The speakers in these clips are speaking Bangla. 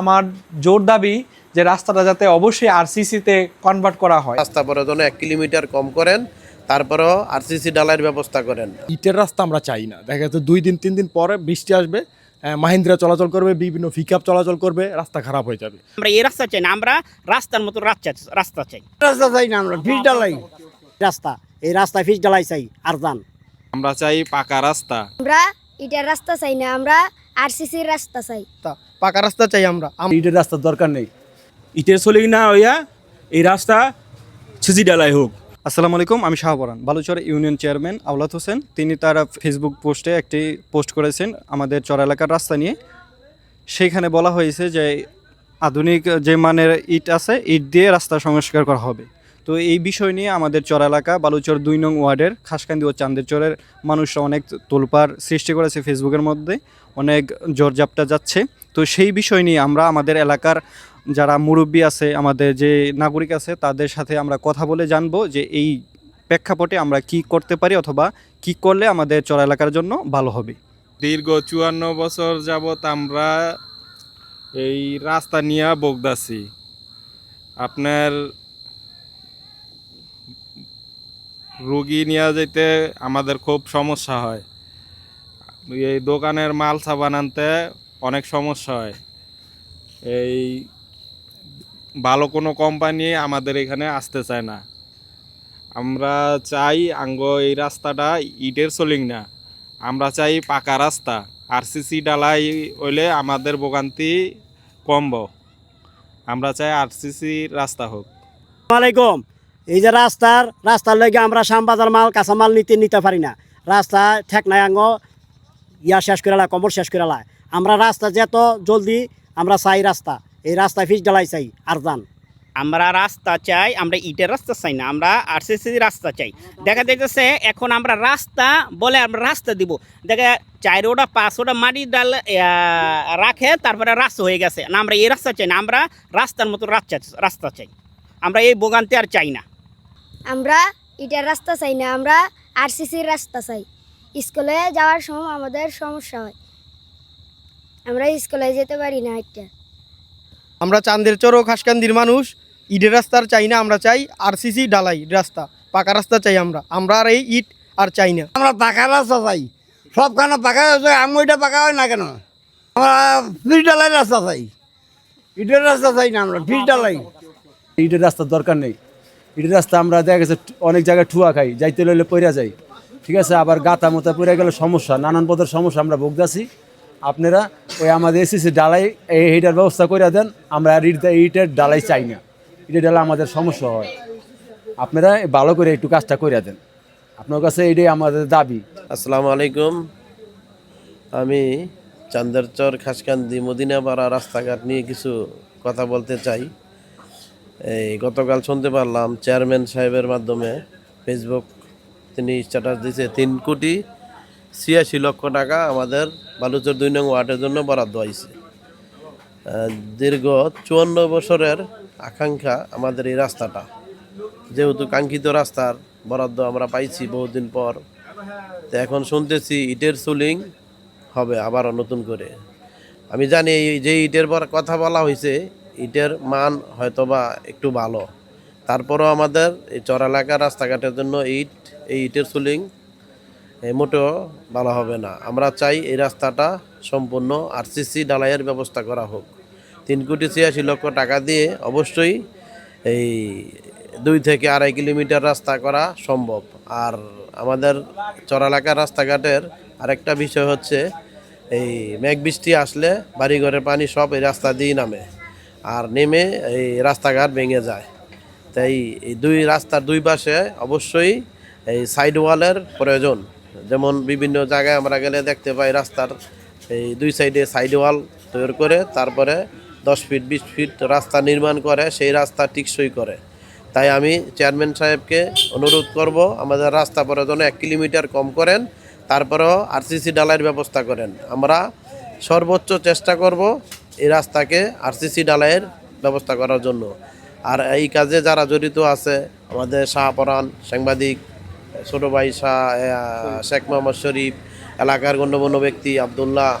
আমার জোর দাবি যে রাস্তাটা যাতে অবশ্যই আরসিসিতে কনভার্ট করা হয়। রাস্তা পরে এক কিলোমিটার কম করেন তারপরেও আরসিসি ডালাইয়ের ব্যবস্থা করেন। ইটের রাস্তা আমরা চাই না। দেখা যাচ্ছে দুই দিন তিন দিন পরে বৃষ্টি আসবে মাহিন্দ্রা চলাচল করবে বিভিন্ন পিক চলাচল করবে রাস্তা খারাপ হয়ে যাবে। আমরা এই রাস্তা চাই না আমরা রাস্তার মতো রাস্তা রাস্তা চাই। রাস্তা চাই না আমরা ফিস ডালাই রাস্তা এই রাস্তা ফিস ডালাই চাই আর যান আমরা চাই পাকা রাস্তা। আমরা ইটার রাস্তা চাই না আমরা আরসিসির রাস্তা চাই। পাকা রাস্তা চাই আমরা। ইটের রাস্তার দরকার নেই। ইটের চলে না হইয়া এই রাস্তা ছিজি ডালাই হোক। আসসালামু আলাইকুম আমি শাহপরান বালুচর ইউনিয়ন চেয়ারম্যান আওলাদ হোসেন তিনি তার ফেসবুক পোস্টে একটি পোস্ট করেছেন আমাদের চর এলাকার রাস্তা নিয়ে। সেইখানে বলা হয়েছে যে আধুনিক যে মানের ইট আছে ইট দিয়ে রাস্তা সংস্কার করা হবে। তো এই বিষয় নিয়ে আমাদের চর এলাকা বালুচর দুই নং ওয়ার্ডের খাসকান্দি ও চান্দের মানুষরা অনেক তোলপার সৃষ্টি করেছে ফেসবুকের মধ্যে। অনেক জোরজাপটা যাচ্ছে। তো সেই বিষয় নিয়ে আমরা আমাদের এলাকার যারা মুরব্বী আছে, আমাদের যে নাগরিক আছে, তাদের সাথে আমরা কথা বলে জানব যে এই প্রেক্ষাপটে আমরা কি করতে পারি অথবা কি করলে আমাদের চর এলাকার জন্য ভালো হবে। দীর্ঘ চুয়ান্ন বছর যাবত আমরা এই রাস্তা নিয়ে বগদাছি আপনার রুগী নিয়ে যেতে আমাদের খুব সমস্যা হয়। এই দোকানের মাল সাবান আনতে অনেক সমস্যা হয়। এই ভালো কোনো কোম্পানি আমাদের এখানে আসতে চায় না। আমরা চাই আঙ্গ এই রাস্তাটা ইটের চলিং না। আমরা চাই পাকা রাস্তা। আরসিসি ডালাই হইলে আমাদের ভোগান্তি কমব আমরা চাই আরসিসি রাস্তা হোক। আলাইকুম এই যে রাস্তার রাস্তার লেগে আমরা শ্যামবাজার মাল, কাঁচামাল নিতে নিতে পারি না। রাস্তা ঠেক নাই আঙ্গ। ইয়া শেষ করে কমর শেষ করে আমরা রাস্তা যেত জলদি আমরা চাই রাস্তা এই রাস্তায় ফিস ডালাই চাই আর যান। আমরা রাস্তা চাই আমরা ইটের রাস্তা চাই না আমরা আরসিসি রাস্তা চাই। দেখা যাইতেছে এখন আমরা রাস্তা বলে আমরা রাস্তা দিব। দেখা চার ওটা পাঁচ ওটা মাটি ডাল রাখে তারপরে রাস্তা হয়ে গেছে। না আমরা এই রাস্তা চাই না আমরা রাস্তার মতো রাস্তা রাস্তা চাই। আমরা এই ভোগান্তি আর চাই না। আমরা ইটের রাস্তা চাই না আমরা আরসিসির রাস্তা চাই। স্কুলে যাওয়ার সময় আমাদের সমস্যা হয়। আমরা স্কুলে যেতে পারি না একটা আমরা চান্দের চর ও খাসকান্দির মানুষ ইটের রাস্তার চাই না আমরা চাই আরসিসি ডালাই রাস্তা পাকা রাস্তা চাই আমরা। আমরা আর এই ইট আর চাই না। আমরা পাকা রাস্তা চাই। সবখানে পাকা রাস্তা আমি ওইটা পাকা হয় না কেন? আমরা ফিস ডালাই রাস্তা চাই। ইটের রাস্তা চাই না আমরা ফিস ডালাই ইটের রাস্তার দরকার নেই। ইটের রাস্তা আমরা দেখা গেছে অনেক জায়গায় ঠুয়া খাই যাইতে লইলে পইরা যাই। ঠিক আছে আবার গাতা মোতা পড়ে গেলে সমস্যা নানান পদের সমস্যা আমরা ভোগদাছি আপনারা ওই আমাদের এসিসি ডালাই এই এইটার ব্যবস্থা করে দেন, আমরা আর ইট ইটের ডালাই চাই না। ইটের ডালাই আমাদের সমস্যা হয়। আপনারা ভালো করে একটু কাজটা করে দেন। আপনার কাছে এটাই আমাদের দাবি। আসসালামু আলাইকুম। আমি চান্দারচর খাসকান্দি মদিনাপাড়া রাস্তাঘাট নিয়ে কিছু কথা বলতে চাই। এই গতকাল শুনতে পারলাম চেয়ারম্যান সাহেবের মাধ্যমে ফেসবুক তিনি স্ট্যাটাস দিয়েছে তিন কোটি ছিয়াশি লক্ষ টাকা আমাদের বালুচর দুই নং ওয়ার্ডের জন্য বরাদ্দ হয়েছে দীর্ঘ চুয়ান্ন বছরের আকাঙ্ক্ষা আমাদের এই রাস্তাটা। যেহেতু কাঙ্ক্ষিত রাস্তার বরাদ্দ আমরা পাইছি বহুদিন পর, তো এখন শুনতেছি ইটের সুলিং হবে আবারও নতুন করে। আমি জানি যে ইটের পর কথা বলা হয়েছে ইটের মান হয়তোবা একটু ভালো। তারপরও আমাদের এই চর এলাকার রাস্তাঘাটের জন্য ইট, এই ইটের সুলিং মোটেও ভালো হবে না। আমরা চাই এই রাস্তাটা সম্পূর্ণ আরসিসি ডালাইয়ের ব্যবস্থা করা হোক। তিন কোটি ছিয়াশি লক্ষ টাকা দিয়ে অবশ্যই এই দুই থেকে আড়াই কিলোমিটার রাস্তা করা সম্ভব। আর আমাদের চর এলাকার রাস্তাঘাটের আরেকটা বিষয় হচ্ছে, এই মেঘ বৃষ্টি আসলে বাড়িঘরের পানি সব এই রাস্তা দিয়েই নামে আর নেমে এই রাস্তাঘাট ভেঙে যায়। তাই এই দুই রাস্তার দুই পাশে অবশ্যই এই সাইড ওয়ালের প্রয়োজন। যেমন বিভিন্ন জায়গায় আমরা গেলে দেখতে পাই রাস্তার এই দুই সাইডে সাইড ওয়াল তৈরি করে, তারপরে দশ ফিট বিশ ফিট রাস্তা নির্মাণ করে, সেই রাস্তা টিকসই করে। তাই আমি চেয়ারম্যান সাহেবকে অনুরোধ করব, আমাদের রাস্তা প্রয়োজনে এক কিলোমিটার কম করেন, তারপরেও আরসিসি ডালাইয়ের ব্যবস্থা করেন। আমরা সর্বোচ্চ চেষ্টা করব এই রাস্তাকে আরসিসি ডালাইয়ের ব্যবস্থা করার জন্য। আর এই কাজে যারা জড়িত আছে, আমাদের শাহপরান সাংবাদিক ছোট ভাই শাহ শেখ মোহাম্মদ শরীফ, এলাকার গণ্যমান্য ব্যক্তি আবদুল্লাহ,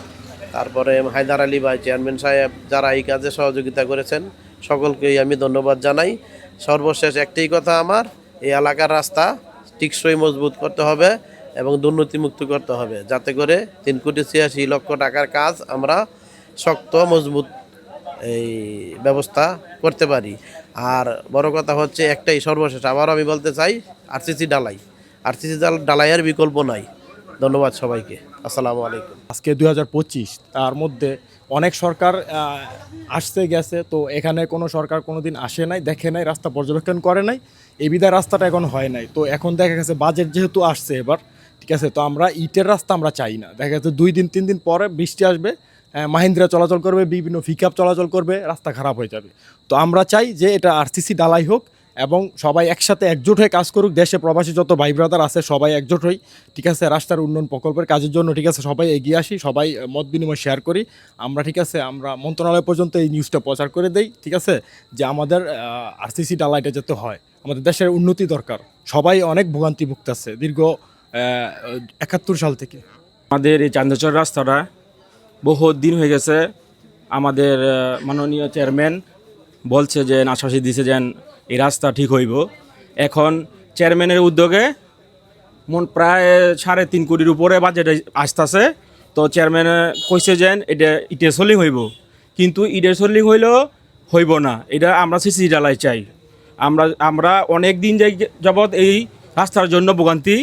তারপরে হায়দার আলী ভাই, চেয়ারম্যান সাহেব, যারা এই কাজে সহযোগিতা করেছেন, সকলকেই আমি ধন্যবাদ জানাই। সর্বশেষ একটাই কথা আমার, এই এলাকার রাস্তা টিকসই মজবুত করতে হবে এবং দুর্নীতিমুক্ত করতে হবে। যাতে করে তিন কোটি ছিয়াশি লক্ষ টাকার কাজ আমরা শক্ত, মজবুত এই ব্যবস্থা করতে পারি। আর বড় কথা হচ্ছে একটাই সর্বশেষ, আবারও আমি বলতে চাই আরসিসি ডালাই। আরসিসি ডালাইয়ের বিকল্প নাই। ধন্যবাদ সবাইকে। আসসালামু আলাইকুম। আজকে দু হাজার পঁচিশ, তার মধ্যে অনেক সরকার আসতে গেছে, তো এখানে কোনো সরকার কোনো দিন আসে নাই, দেখে নাই, রাস্তা পর্যবেক্ষণ করে নাই, এই বিধায় রাস্তাটা এখন হয় নাই। তো এখন দেখা গেছে বাজেট যেহেতু আসছে এবার, ঠিক আছে, তো আমরা ইটের রাস্তা আমরা চাই না। দেখা যাচ্ছে দুই দিন, তিন দিন পরে বৃষ্টি আসবে মাহিন্দ্রা চলাচল করবে, বিভিন্ন পিকআপ চলাচল করবে, রাস্তা খারাপ হয়ে যাবে। তো আমরা চাই যে এটা আরসিসি ডালাই হোক এবং সবাই একসাথে একজোট হয়ে কাজ করুক, দেশে প্রবাসী যত ভাই ব্রাদার আছে সবাই একজোট হই, ঠিক আছে? রাস্তার উন্নয়ন প্রকল্পের কাজের জন্য, ঠিক আছে? সবাই এগিয়ে আসি, সবাই মত বিনিময় শেয়ার করি। আমরা, ঠিক আছে, আমরা মন্ত্রণালয় পর্যন্ত এই নিউজটা প্রচার করে দেই, ঠিক আছে? যে আমাদের আরসিসি ডালাইটা যাতে হয়। আমাদের দেশের উন্নতি দরকার। সবাই অনেক ভোগান্তি ভুগতেছে দীর্ঘ একাত্তর সাল থেকে। আমাদের এই চান্দেচর রাস্তাটা বহু দিন হয়ে গেছে। আমাদের মাননীয় চেয়ারম্যান বলছে যে আশ্বাসী দিছে যেন এই রাস্তা ঠিক হইব। এখন চেয়ারম্যানের উদ্যোগে মন প্রায় সাড়ে তিন কোটির উপরে বাজেট আসতেছে। তো চেয়ারম্যান কইছে যেন এটা ইটে সোলিং হইব। কিন্তু ইটের সোলিং হইলেও হইব না। এটা আমরা সিসি ডালাই চাই। আমরা আমরা অনেক দিন যাই যাবৎ এই রাস্তার জন্য ভোগান্তি।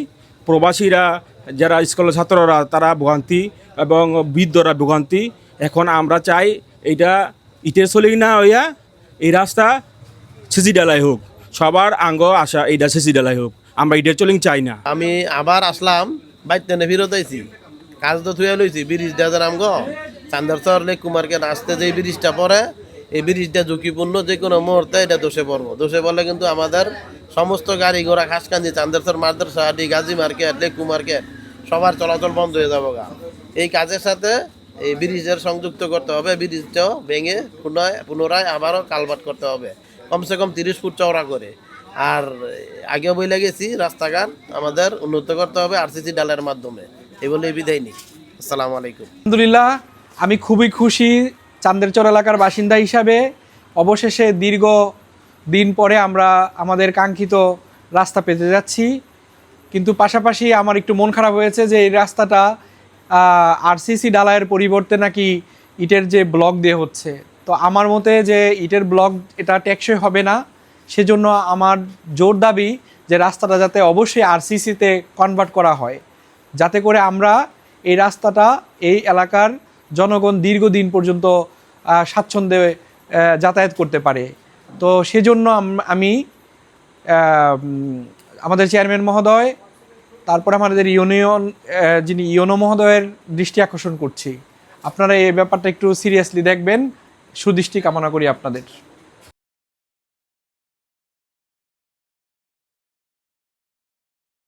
প্রবাসীরা, যারা স্কুলের ছাত্ররা, তারা ভোগান্তি এবং বৃদ্ধরা ভোগান্তি। এখন আমরা চাই এইটা ইটের সোলিং না হইয়া এই রাস্তা সিসি ডালাই হোক, সবার আঙ্গ আশা এইটা সিসি ডালাই হোক, আমরা ইটের চলিং চাই না। আমি আবার আসলাম বাইতে ফিরত আইছি। কাজ তো থুয়ে লইছি, ব্রিজ দেওয়া নাম গো। চান্দারচর লেক কুমারকে আসতে যে ব্রিজটা পড়ে, এই ব্রিজটা ঝুঁকিপূর্ণ যে কোনো মুহূর্তে এটা দোষে পড়ব। দোষে পড়লে কিন্তু আমাদের সমস্ত গাড়ি ঘোড়া খাসকান্দি চান্দারচর মাদ্রাসা হাটি গাজী মার্কেট লেকু মার্কেট সবার চলাচল বন্ধ হয়ে যাব গা। এই কাজের সাথে এই ব্রিজের সংযুক্ত করতে হবে, ব্রিজটাও ভেঙে পুনরায় পুনরায় আবারও কালভার্ট করতে হবে। কমসে কম তিরিশ ফুট চওড়া করে। আর আগে বইলে গেছি, রাস্তাঘাট আমাদের উন্নত করতে হবে আরসিসি ডালের মাধ্যমে। এই বলে বিদায় নিই। আসসালামু আলাইকুম। আলহামদুলিল্লাহ, আমি খুবই খুশি চান্দেরচর এলাকার বাসিন্দা হিসাবে। অবশেষে দীর্ঘ দিন পরে আমরা আমাদের কাঙ্ক্ষিত রাস্তা পেতে যাচ্ছি। কিন্তু পাশাপাশি আমার একটু মন খারাপ হয়েছে যে এই রাস্তাটা আরসিসি ডালায়ের পরিবর্তে নাকি ইটের যে ব্লক দিয়ে হচ্ছে। তো আমার মতে যে ইটের ব্লক এটা টেকসই হবে না। সেজন্য আমার জোর দাবি যে রাস্তাটা যাতে অবশ্যই আরসিসিতে কনভার্ট করা হয়। যাতে করে আমরা এই রাস্তাটা, এই এলাকার জনগণ দীর্ঘদিন পর্যন্ত স্বাচ্ছন্দ্যে যাতায়াত করতে পারে। তো সেজন্য আম- আমি আমাদের চেয়ারম্যান মহোদয়, তারপর আমাদের ইউনিয়ন যিনি ইউনো মহোদয়ের দৃষ্টি আকর্ষণ করছি। আপনারা এই ব্যাপারটা একটু সিরিয়াসলি দেখবেন। সুদৃষ্টি কামনা করি আপনাদের।